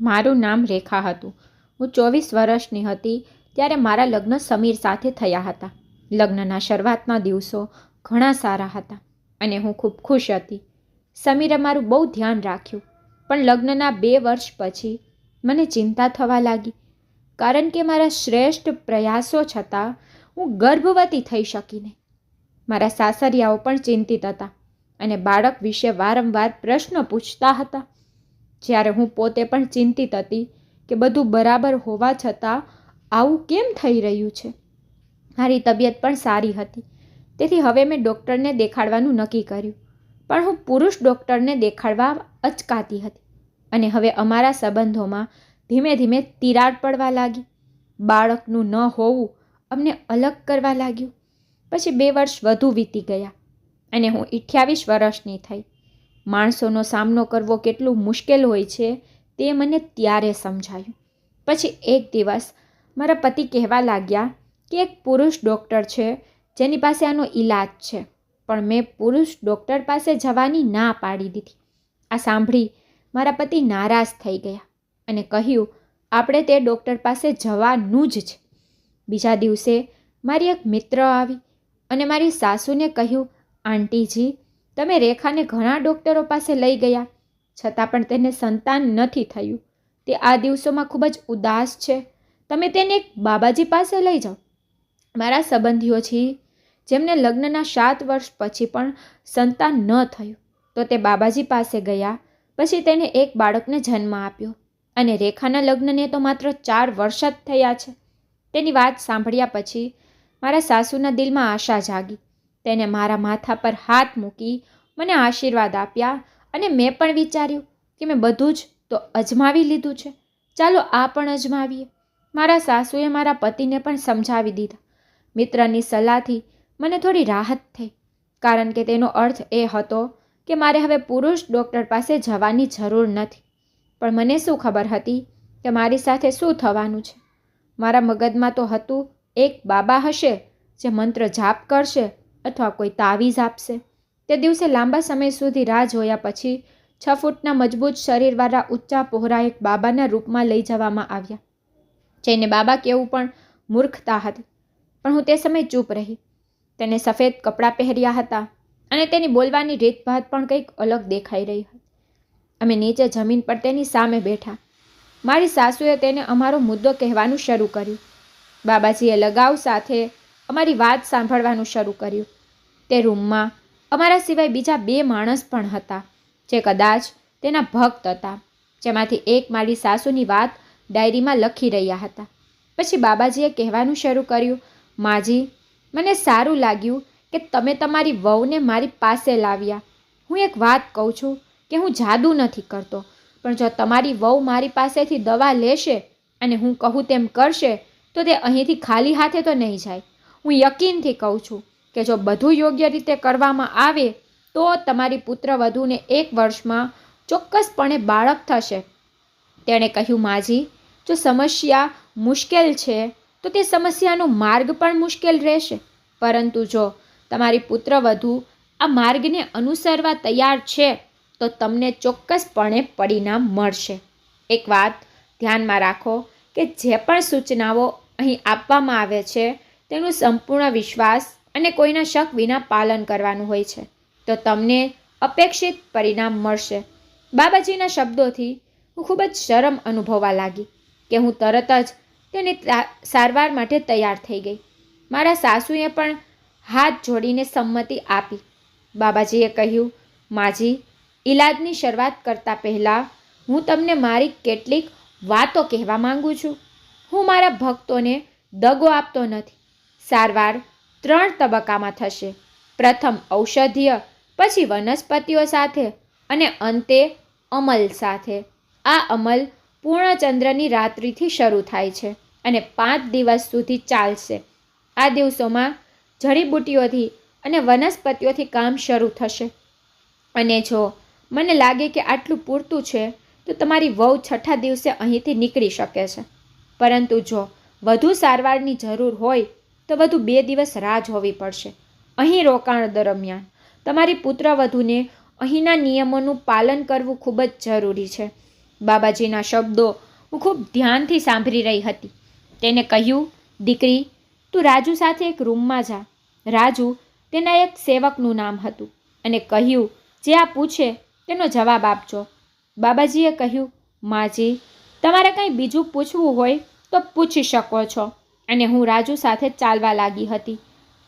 મારું નામ રેખા હતું. હું ચોવીસ વર્ષની હતી ત્યારે મારા લગ્ન સમીર સાથે થયા હતા. લગ્નના શરૂઆતના દિવસો ઘણા સારા હતા અને હું ખૂબ ખુશ હતી. સમીરે મારું બહુ ધ્યાન રાખ્યું, પણ લગ્નના બે વર્ષ પછી મને ચિંતા થવા લાગી. કારણ કે મારા શ્રેષ્ઠ પ્રયાસો છતાં હું ગર્ભવતી થઈ શકીને. મારા સાસરિયાઓ પણ ચિંતિત હતા અને બાળક વિશે વારંવાર પ્રશ્ન પૂછતા હતા. જ્યારે હું પોતે પણ ચિંતિત હતી કે બધું બરાબર હોવા છતાં આવું કેમ થઈ રહ્યું છે? મારી તબિયત પણ સારી હતી. તેથી હવે મેં ડૉક્ટરને દેખાડવાનું નક્કી કર્યું. પણ હું પુરુષ ડૉક્ટરને દેખાડવા અચકાતી હતી. અને હવે અમારા સંબંધોમાં ધીમે ધીમે તિરાડ પડવા લાગી. બાળકનું ન હોવું અમને અલગ કરવા લાગ્યું. પછી બે વર્ષ વધુ વીતી ગયા. અને હું અઠ્યાવીસ વર્ષની થઈ. માણસોનો સામનો કરવો કેટલું મુશ્કેલ હોય છે તે મને ત્યારે સમજાયું. પછી એક દિવસ મારા પતિ કહેવા લાગ્યા કે એક પુરુષ ડૉક્ટર છે, જેની પાસે આનો ઈલાજ છે, પણ મેં પુરુષ ડૉક્ટર પાસે જવાની ના પાડી દીધી. આ સાંભળી મારા પતિ નારાજ થઈ ગયા અને કહ્યું, આપણે તે ડૉક્ટર પાસે જવાનું જ છે. બીજા દિવસે મારી એક મિત્ર આવી અને મારી સાસુને કહ્યું, આંટીજી તમે રેખાને ઘણા ડોક્ટરો પાસે લઈ ગયા, છતાં પણ તેને સંતાન નથી થયું. તે આ દિવસોમાં ખૂબ જ ઉદાસ છે. તમે તેને એક બાબાજી પાસે લઈ જાઓ. મારા સંબંધીઓ છે, જેમને લગ્નના સાત વર્ષ પછી પણ સંતાન ન થયું, તો તે બાબાજી પાસે ગયા, પછી તેને એક બાળકને જન્મ આપ્યો. અને રેખાના લગ્નને તો માત્ર ચાર વર્ષ જ થયા છે. તેની વાત સાંભળ્યા પછી મારા સાસુના દિલમાં આશા જાગી. તેને મારા માથા પર હાથ મૂકી મને આશીર્વાદ આપ્યા અને મેં પણ વિચાર્યું કે મેં બધું જ તો અજમાવી લીધું છે. ચાલો આ પણ અજમાવીએ. મારા સાસુએ મારા પતિને પણ સમજાવી દીધા. મિત્રની સલાહથી મને થોડી રાહત થઈ, કારણ કે તેનો અર્થ એ હતો કે મારે હવે પુરુષ ડૉક્ટર પાસે જવાની જરૂર નથી. પણ મને શું ખબર હતી કે મારી સાથે શું થવાનું છે? મારા મગજમાં તો હતું, એક બાબા હશે જે મંત્ર જાપ કરશે અથવા કોઈ તાવીઝ આપશે. તે દિવસે લાંબા સમય સુધી રાહ જોયા પછી છ ફૂટના મજબૂત શરીરવાળા ઊંચા પહોરા એક બાબાના રૂપમાં લઈ જવામાં આવ્યા. જેને બાબા કેવું પણ મૂર્ખતા હતી. પણ હું તે સમય ચૂપ રહી. તેને સફેદ કપડાં પહેર્યા હતા અને તેની બોલવાની રીતભાત પણ કંઈક અલગ દેખાઈ રહી હતી. અમે નીચે જમીન પર તેની સામે બેઠા. મારી સાસુએ તેને અમારો મુદ્દો કહેવાનું શરૂ કર્યું. બાબાજીએ લગાવ સાથે અમારી વાત સાંભળવાનું શરૂ કર્યું. તે રૂમમાં, અમારા સિવાય બીજા બે માણસ પણ હતા, જે કદાચ તેના ભક્ત હતા, જેમાંથી એક મારી સાસુની વાત ડાયરીમાં લખી રહ્યા હતા. પછી બાબાજીએ કહેવાનું શરૂ કર્યું, માજી, મને સારું લાગ્યું કે તમે તમારી વહુને મારી પાસે લાવ્યા. હું એક વાત કહું છું કે હું જાદુ નથી કરતો, પણ જો તમારી વહુ મારી પાસેથી દવા લેશે અને હું કહું તેમ કરશે, તો તે અહીંથી ખાલી હાથે તો નહીં જાય. હું યકીનથી કહું છું કે જો બધું યોગ્ય રીતે કરવામાં આવે, તો તમારી પુત્રવધૂને એક વર્ષમાં ચોક્કસપણે બાળક થશે. તેણે કહ્યું, માજી, જો સમસ્યા મુશ્કેલ છે, તો તે સમસ્યાનો માર્ગ પણ મુશ્કેલ રહેશે. પરંતુ જો તમારી પુત્રવધુ આ માર્ગને અનુસરવા તૈયાર છે, તો તમને ચોક્કસપણે પરિણામ મળશે. એક વાત ધ્યાનમાં રાખો કે જે પણ સૂચનાઓ અહીં આપવામાં આવે છે તેનું સંપૂર્ણ વિશ્વાસ અને કોઈના શક વિના પાલન કરવાનું હોય છે. તો તમને અપેક્ષિત પરિણામ મળશે. બાબાજીના શબ્દોથી હું ખૂબ જ શરમ અનુભવવા લાગી કે હું તરત જ તેની સારવાર માટે તૈયાર થઈ ગઈ. મારા સાસુએ પણ હાથ જોડીને સંમતિ આપી. બાબાજીએ કહ્યું, માજી, ઈલાજની શરૂઆત કરતાં પહેલાં હું તમને મારી કેટલીક વાતો કહેવા માંગુ છું. હું મારા ભક્તોને દગો આપતો નથી. સારવાર ત્રણ તબક્કામાં થશે. પ્રથમ ઔષધીય, પછી વનસ્પતિઓ સાથે અને અંતે અમલ સાથે. આ અમલ પૂર્ણચંદ્રની રાત્રિથી શરૂ થાય છે અને પાંચ દિવસ સુધી ચાલશે. આ દિવસોમાં જડીબુટીઓથી અને વનસ્પતિઓથી કામ શરૂ થશે. અને જો મને લાગે કે આટલું પૂરતું છે, તો તમારી વહુ છઠ્ઠા દિવસે અહીંથી નીકળી શકે છે. પરંતુ જો વધુ સારવારની જરૂર હોય તો વધુ બે દિવસ રાહ જોવી પડશે. અહીં રોકાણ દરમિયાન, તમારી પુત્રવધૂને અહીંના નિયમોનું પાલન કરવું ખૂબ જ જરૂરી છે. બાબાજીના શબ્દો હું ખૂબ ધ્યાનથી સાંભળી રહી હતી. તેને કહ્યું, દીકરી, તું રાજુ સાથે એક રૂમમાં જા. રાજુ તેના એક સેવકનું નામ હતું અને કહ્યું, જે આ પૂછે તેનો જવાબ આપજો. બાબાજીએ કહ્યું, માજી, તમારે કંઈ બીજું પૂછવું હોય તો પૂછી શકો છો. અને હું રાજુ સાથે ચાલવા લાગી હતી.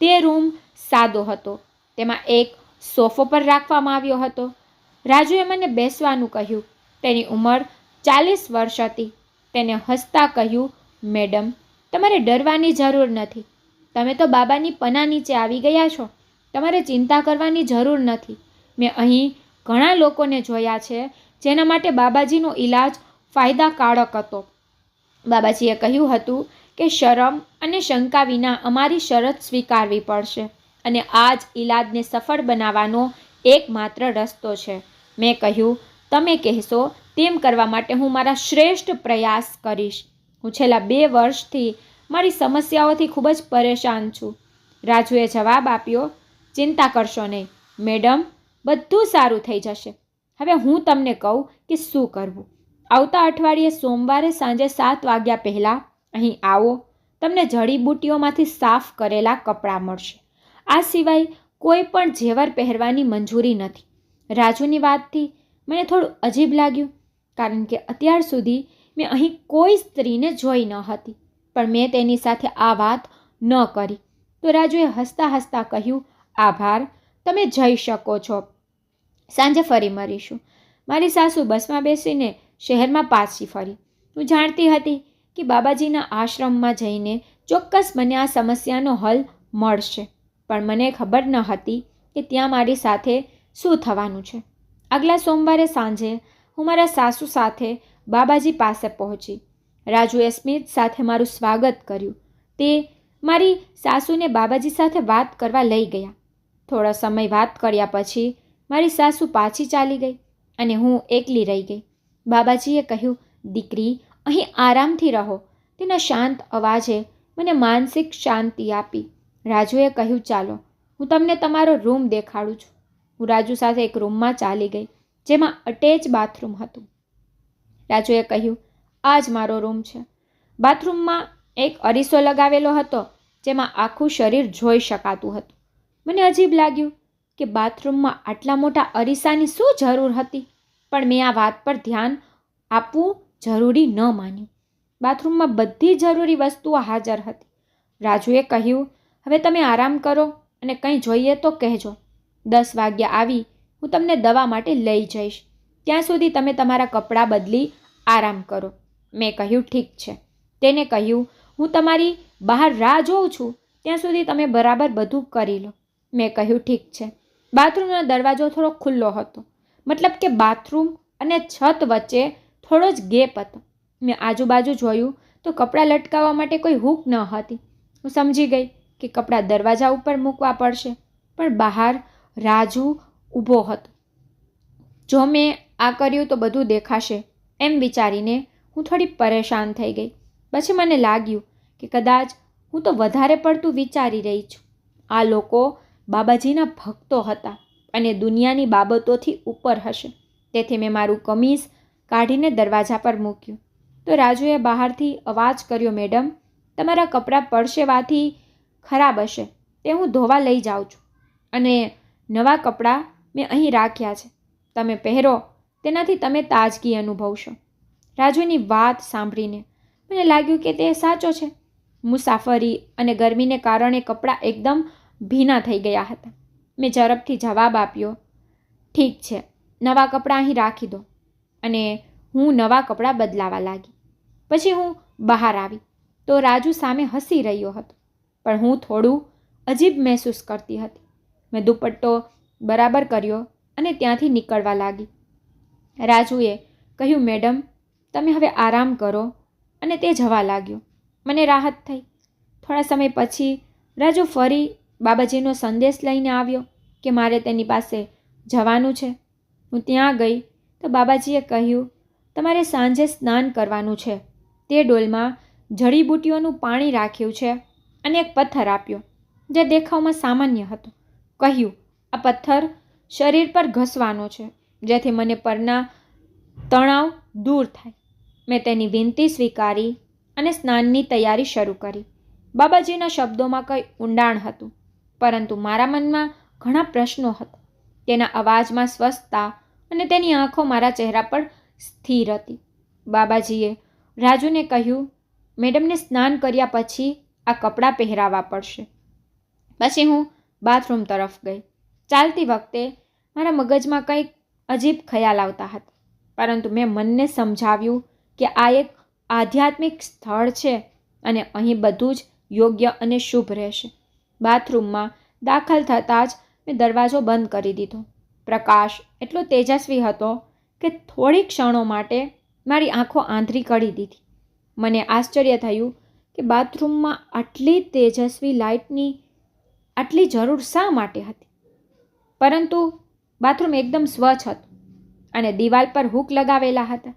તે રૂમ સાદો હતો. તેમાં એક સોફો પર રાખવામાં આવ્યો હતો. રાજુએ મને બેસવાનું કહ્યું. તેની ઉંમર ચાલીસ વર્ષ હતી. તેને હસતા કહ્યું, મેડમ, તમારે ડરવાની જરૂર નથી. તમે તો બાબાની પના નીચે આવી ગયા છો. તમારે ચિંતા કરવાની જરૂર નથી. મેં અહીં ઘણા લોકોને જોયા છે, જેના માટે બાબાજીનો ઈલાજ ફાયદાકારક હતો. બાબાજીએ કહ્યું હતું કે શરમ અને શંકા વિના અમારી શરત સ્વીકારવી પડશે અને આ જ ઈલાજને સફળ બનાવવાનો એકમાત્ર રસ્તો છે. મેં કહ્યું, તમે કહેશો, તેમ કરવા માટે હું મારા શ્રેષ્ઠ પ્રયાસ કરીશ. હું છેલ્લા બે વર્ષથી મારી સમસ્યાઓથી ખૂબ જ પરેશાન છું. રાજુએ જવાબ આપ્યો, ચિંતા કરશો નહીં. મેડમ, બધું સારું થઈ જશે. હવે હું તમને કહું કે શું કરવું. આવતા અઠવાડિયે સોમવારે સાંજે સાત વાગ્યા પહેલાં અહીં આવો, તમને જડીબુટ્ટીઓમાંથી સાફ કરેલા કપડાં મળશે. આ સિવાય કોઈ પણ ઝેવર પહેરવાની મંજૂરી નથી. રાજુની વાતથી મને થોડું અજીબ લાગ્યું, કારણ કે અત્યાર સુધી મેં અહીં કોઈ સ્ત્રીને જોઈ ન હતી, પણ મેં તેની સાથે આ વાત ન કરી. તો રાજુએ હસતા હસતા કહ્યું, આભાર, તમે જઈ શકો છો. સાંજે ફરી મળીશું મારી સાસુ બસમાં બેસીને શહેરમાં પાછી ફરી. હું જાણતી હતી કે બાબાજીના આશ્રમમાં જઈને ચોક્કસ મને આ સમસ્યાનો હલ મળશે. પણ મને ખબર ન હતી કે ત્યાં મારી સાથે શું થવાનું છે. આગલા સોમવારે સાંજે હું મારા સાસુ સાથે બાબાજી પાસે પહોંચી. રાજુએ સ્મિત સાથે મારું સ્વાગત કર્યું. તે મારી સાસુને બાબાજી સાથે વાત કરવા લઈ ગયા. થોડો સમય વાત કર્યા પછી મારી સાસુ પાછી ચાલી ગઈ અને હું એકલી રહી ગઈ. બાબાજીએ કહ્યું, દીકરી અહીં આરામથી રહો. તેના શાંત અવાજે મને માનસિક શાંતિ આપી. રાજુએ કહ્યું, ચાલો, હું તમને તમારો રૂમ દેખાડું છું. હું રાજુ સાથે એક રૂમમાં ચાલી ગઈ, જેમાં અટેચ બાથરૂમ હતું. રાજુએ કહ્યું આ જ મારો રૂમ છે. બાથરૂમમાં એક અરીસો લગાવેલો હતો, જેમાં આખું શરીર જોઈ શકાતું હતું. મને અજીબ લાગ્યું કે બાથરૂમમાં આટલા મોટા અરીસાની શું જરૂર હતી, પણ મેં આ વાત પર ધ્યાન આપવું જરૂરી ન માન્યું બાથરૂમમાં બધી જરૂરી વસ્તુઓ હાજર હતી. રાજુએ કહ્યું, હવે તમે આરામ કરો અને કંઈ જોઈએ તો કહેજો. દસ વાગ્યા આવી, હું તમને દવા માટે લઈ જઈશ. ત્યાં સુધી તમે તમારા કપડાં બદલી આરામ કરો. મેં કહ્યું, ઠીક છે. તેને કહ્યું, હું તમારી બહાર રાહ જોઉં છું. ત્યાં સુધી તમે બરાબર બધું કરી લો. મેં કહ્યું, ઠીક છે. બાથરૂમનો દરવાજો થોડો ખુલ્લો હતો. મતલબ કે બાથરૂમ અને છત વચ્ચે થોડો જ ગેપ હતો. મેં આજુબાજુ જોયું તો કપડાં લટકાવવા માટે કોઈ હૂક ન હતી. હું સમજી ગઈ કે કપડાં દરવાજા ઉપર મૂકવા પડશે, પણ બહાર રાજુ ઊભો હતો. જો મેં આ કર્યું તો બધું દેખાશે, એમ વિચારીને હું થોડી પરેશાન થઈ ગઈ. પછી મને લાગ્યું કે કદાચ હું તો વધારે પડતું વિચારી રહી છું. આ લોકો બાબાજીના ભક્તો હતા અને દુનિયાની બાબતોથી ઉપર હશે. તેથી મેં મારું કમીઝ કાઢીને દરવાજા પર મૂક્યું. તો રાજુએ બહારથી અવાજ કર્યો, મેડમ, તમારા કપડાં પડશેવાથી ખરાબ હશે. તે હું ધોવા લઈ જાઉં છું. અને નવા કપડાં મેં અહીં રાખ્યા છે. તમે પહેરો. તેનાથી તમે તાજગી અનુભવશો. રાજુની વાત સાંભળીને મને લાગ્યું કે તે સાચો છે. મુસાફરી અને ગરમીને કારણે કપડાં એકદમ ભીના થઈ ગયા હતા. મેં ઝડપથી જવાબ આપ્યો, ઠીક છે. નવા કપડાં અહીં રાખી દો. અને હું નવા કપડાં બદલાવા લાગી. પછી હું બહાર આવી તો રાજુ સામે હસી રહ્યો હતો. પણ હું થોડું અજીબ મહેસૂસ કરતી હતી. મેં દુપટ્ટો બરાબર કર્યો અને ત્યાંથી નીકળવા લાગી. રાજુએ કહ્યું, મેડમ, તમે હવે આરામ કરો. અને તે જવા લાગ્યો. મને રાહત થઈ. થોડા સમય પછી રાજુ ફરી બાબાજીનો સંદેશ લઈને આવ્યો કે મારે તેની પાસે જવાનું છે. હું ત્યાં ગઈ તો બાબાજીએ કહ્યું, તમારે સાંજે સ્નાન કરવાનું છે. તે ડોલમાં જડીબુટ્ટીઓનું પાણી રાખ્યું છે અને એક પથ્થર આપ્યો, જે દેખાવમાં સામાન્ય હતો. કહ્યું, આ પથ્થર શરીર પર ઘસવાનો છે, જેથી મને પરના તણાવ દૂર થાય. મેં તેની વિનંતી સ્વીકારી અને સ્નાનની તૈયારી શરૂ કરી. બાબાજીના શબ્દોમાં કંઈ ઊંડાણ હતું, પરંતુ મારા મનમાં ઘણા પ્રશ્નો હતા. તેના અવાજમાં સ્વસ્થતા અને તેની આંખો મારા ચહેરા પર સ્થિર હતી. બાબાજીએ રાજુને કહ્યું, મેડમને સ્નાન કર્યા પછી આ કપડાં પહેરાવવા પડશે. પછી હું બાથરૂમ તરફ ગઈ. ચાલતી વખતે મારા મગજમાં કંઈક અજીબ ખ્યાલ આવતા હતા. પરંતુ મેં મનને સમજાવ્યું કે આ એક આધ્યાત્મિક સ્થળ છે અને અહીં બધું જ યોગ્ય અને શુભ રહેશે. બાથરૂમમાં દાખલ થતાં જ મેં દરવાજો બંધ કરી દીધો. પ્રકાશ એટલો તેજસ્વી હતો કે થોડી ક્ષણો માટે મારી આંખો આંધળી કરી દીધી. મને આશ્ચર્ય થયું કે બાથરૂમમાં આટલી તેજસ્વી લાઇટની આટલી જરૂર શા માટે હતી? પરંતુ બાથરૂમ એકદમ સ્વચ્છ હતું અને દિવાલ પર હૂક લગાવેલા હતા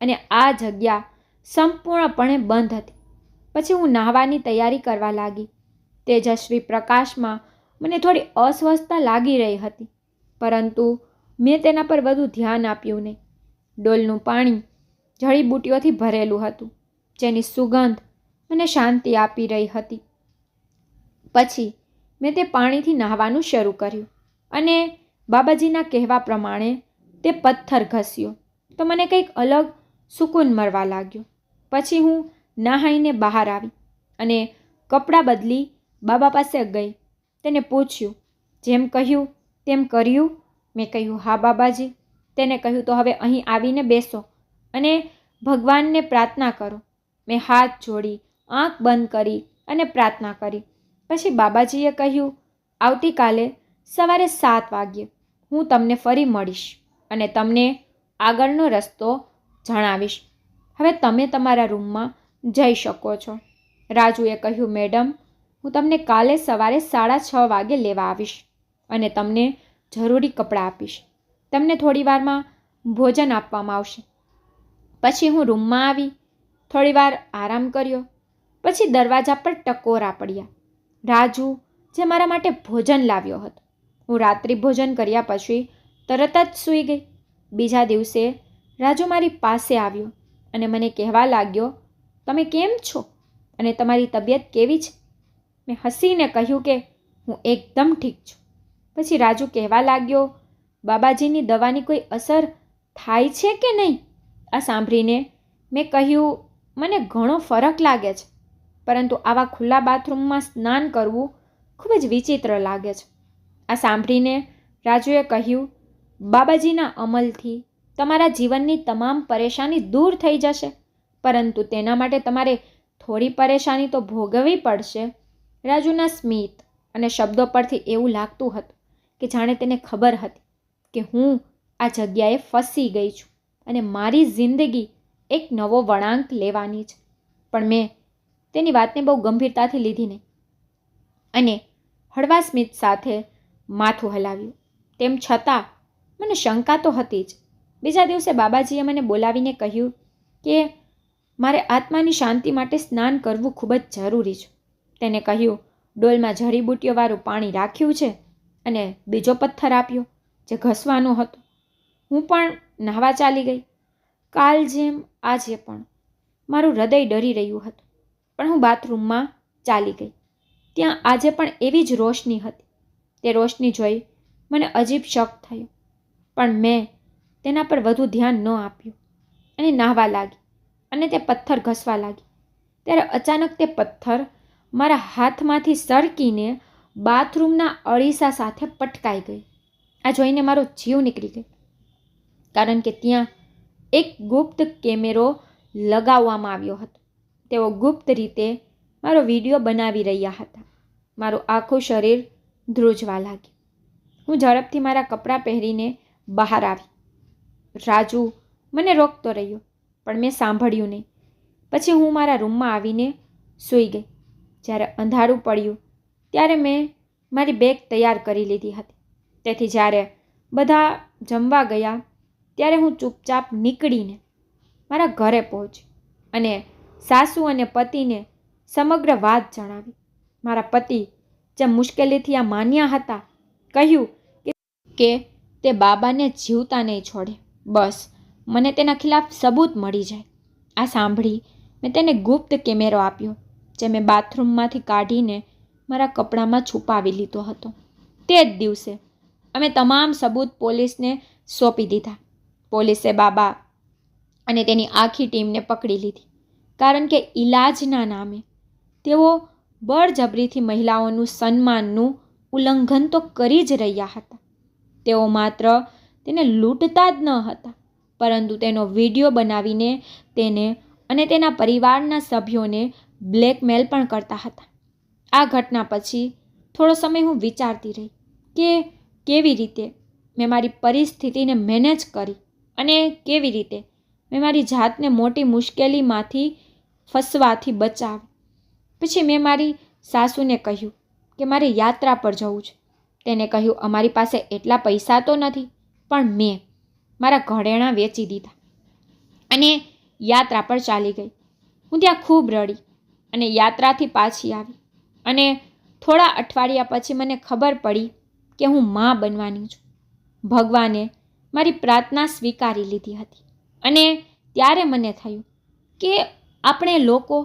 અને આ જગ્યા સંપૂર્ણપણે બંધ હતી. પછી હું નાહવાની તૈયારી કરવા લાગી. તેજસ્વી પ્રકાશમાં મને થોડી અસ્વસ્થતા લાગી રહી હતી. પરંતુ મેં તેના પર વધુ ધ્યાન આપ્યું નહીં. ડોલનું પાણી જડીબુટીઓથી ભરેલું હતું, જેની સુગંધ મને શાંતિ આપી રહી હતી. પછી મેં તે પાણીથી નહાવાનું શરૂ કર્યું અને બાબાજીના કહેવા પ્રમાણે તે પથ્થર ઘસ્યો તો મને કંઈક અલગ સુકૂન મળવા લાગ્યો. પછી હું નહાઈને બહાર આવી અને કપડાં બદલી બાબા પાસે ગઈ. તેને પૂછ્યું, જેમ કહ્યું તેમ કર્યું. મેં કહ્યું, હા, બાબાજી. તેને કહ્યું, તો હવે અહીં આવીને બેસો અને ભગવાનને પ્રાર્થના કરો. મેં હાથ જોડી, આંખ બંધ કરી અને પ્રાર્થના કરી. પછી બાબાજીએ કહ્યું, આવતીકાલે સવારે સાત વાગ્યે હું તમને ફરી મળીશ અને તમને આગળનો રસ્તો જણાવીશ. હવે તમે તમારા રૂમમાં જઈ શકો છો. રાજુએ કહ્યું, મેડમ, હું તમને કાલે સવારે સાડા છ વાગે લેવા આવીશ. અને તમને જરૂરી કપડાં આપીશ. તમને થોડી વારમાં ભોજન આપવામાં આવશે. પછી હું રૂમમાં આવી થોડીવાર આરામ કર્યો, પછી દરવાજા પર ટકોરા પડ્યા. રાજુ, જે મારા માટે ભોજન લાવ્યો હતો. હું રાત્રિ ભોજન કર્યા પછી તરત જ સૂઈ ગઈ. બીજા દિવસે રાજુ મારી પાસે આવ્યો અને મને કહેવા લાગ્યો, તમે કેમ છો? અને તમારી તબિયત કેવી છે? મેં હસીને કહ્યું કે હું એકદમ ઠીક છું. પછી રાજુ કહેવા લાગ્યો, બાબાજીની દવાની કોઈ અસર થાય છે કે નહીં? આ સાંભળીને મેં કહ્યું, મને ઘણો ફરક લાગે છે, પરંતુ આવા ખુલ્લા બાથરૂમમાં સ્નાન કરવું ખૂબ જ વિચિત્ર લાગે છે. આ સાંભળીને રાજુએ કહ્યું, બાબાજીના અમલથી તમારા જીવનની તમામ પરેશાની દૂર થઈ જશે, પરંતુ તેના માટે તમારે થોડી પરેશાની તો ભોગવવી પડશે. રાજુના સ્મિત અને શબ્દો પરથી એવું લાગતું હતું કે જાણે તેને ખબર હતી કે હું આ જગ્યાએ ફસી ગઈ છું અને મારી જિંદગી એક નવો વળાંક લેવાની છે. પણ મેં તેની વાતને બહુ ગંભીરતાથી લીધી નહીં અને હળવા સ્મિત સાથે માથું હલાવ્યું. તેમ છતાં મને શંકા તો હતી જ. બીજા દિવસે બાબાજીએ મને બોલાવીને કહ્યું કે મારે આત્માની શાંતિ માટે સ્નાન કરવું ખૂબ જ જરૂરી છે. તેને કહ્યું, ડોલમાં જડીબુટીઓવાળું પાણી રાખ્યું છે અને બીજો પથ્થર આપ્યો જે ઘસવાનો હતો. હું પણ નાહવા ચાલી ગઈ. કાલ જેમ આજે પણ મારું હૃદય ડરી રહ્યું હતું. પણ હું બાથરૂમમાં ચાલી ગઈ. ત્યાં આજે પણ એવી જ રોશની હતી. તે રોશની જોઈ મને અજીબ શક થયો. પણ મેં તેના પર વધુ ધ્યાન ન આપ્યું. અને નાહવા લાગી. અને તે પથ્થર ઘસવા લાગી. ત્યારે અચાનક તે પથ્થર મારા હાથમાંથી સરકીને બાથરૂમના અળીસા સાથે પટકાઈ ગઈ. આ જોઈને મારો જીવ નીકળી ગયો. કારણ કે ત્યાં એક ગુપ્ત કેમેરો લગાવવામાં આવ્યો હતો. તેઓ ગુપ્ત રીતે મારો વીડિયો બનાવી રહ્યા હતા. મારું આખું શરીર ધ્રુજવા લાગ્યું. હું ઝડપથી મારા કપડાં પહેરીને બહાર આવી. રાજુ મને રોકતો રહ્યો, પણ મેં સાંભળ્યું નહીં. પછી હું મારા રૂમમાં આવીને સૂઈ ગઈ. જ્યારે અંધારું પડ્યું ત્યારે મેં મારી બેગ તૈયાર કરી લીધી હતી. તેથી જ્યારે બધા જમવા ગયા, ત્યારે હું ચૂપચાપ નીકળીને મારા ઘરે પહોંચી અને સાસુ અને પતિને સમગ્ર વાત જણાવી. મારા પતિ જે મુશ્કેલીથી આ માન્યા હતા, કહ્યું કે તે બાબાને જીવતા નહીં છોડે. બસ, મને તેના ખિલાફ સબૂત મળી જાય. આ સાંભળી મેં તેને ગુપ્ત કેમેરો આપ્યો, જે મેં બાથરૂમમાંથી કાઢીને મારા કપડામાં છુપાવી લીધો હતો. તે જ દિવસે અમે તમામ સબૂત પોલીસને સોંપી દીધા. પોલીસે બાબા અને તેની આખી ટીમને પકડી લીધી. કારણ કે ઈલાજના નામે તેઓ બળજબરીથી મહિલાઓનું સન્માનનું ઉલ્લંઘન તો કરી જ રહ્યા હતા. તેઓ માત્ર તેને લૂંટતા જ ન હતા, પરંતુ તેનો વીડિયો બનાવીને તેને અને તેના પરિવારના સભ્યોને બ્લેકમેલ પણ કરતા હતા. આ ઘટના પછી થોડો સમય હું વિચારતી રહી કે કેવી રીતે મેં મારી પરિસ્થિતિને મેનેજ કરી અને કેવી રીતે મેં મારી જાતને મોટી મુશ્કેલીમાંથી ફસવાથી બચાવી. પછી મેં મારી સાસુને કહ્યું કે મારે યાત્રા પર જવું છે. તેને કહ્યું, અમારી પાસે એટલા પૈસા તો નથી, પણ મેં મારા ઘરેણાં વેચી દીધા અને યાત્રા પર ચાલી ગઈ. હું ત્યાં ખૂબ રડી અને યાત્રાથી પાછી આવી. અને થોડા અઠવાડિયા પછી મને ખબર પડી કે હું મા બનવાની છું. ભગવાને મારી પ્રાર્થના સ્વીકારી લીધી હતી. અને ત્યારે મને થયું કે આપણે લોકો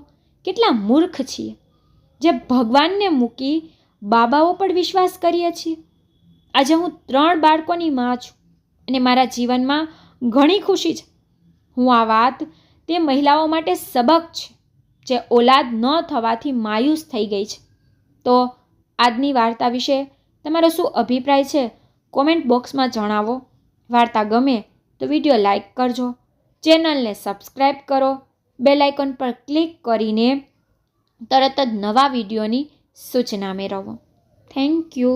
કેટલા મૂર્ખ છીએ, જે ભગવાનને મૂકી બાબાઓ પર વિશ્વાસ કરીએ છીએ. આજે હું ત્રણ બાળકોની માં છું અને મારા જીવનમાં ઘણી ખુશી છે. હું આ વાત તે મહિલાઓ માટે સબક છે. જે ઓલાદ ન થવાથી માયુસ થઈ ગઈ છે. તો આજની વાર્તા વિશે તમારો શું અભિપ્રાય છે? કોમેન્ટ બોક્સમાં જણાવો. વાર્તા ગમે તો વીડિયો લાઇક કરજો. ચેનલને સબસ્ક્રાઈબ કરો. બેલ આઇકોન પર ક્લિક કરીને તરત જ નવા વિડીયોની સૂચના મેળવો. Thank you.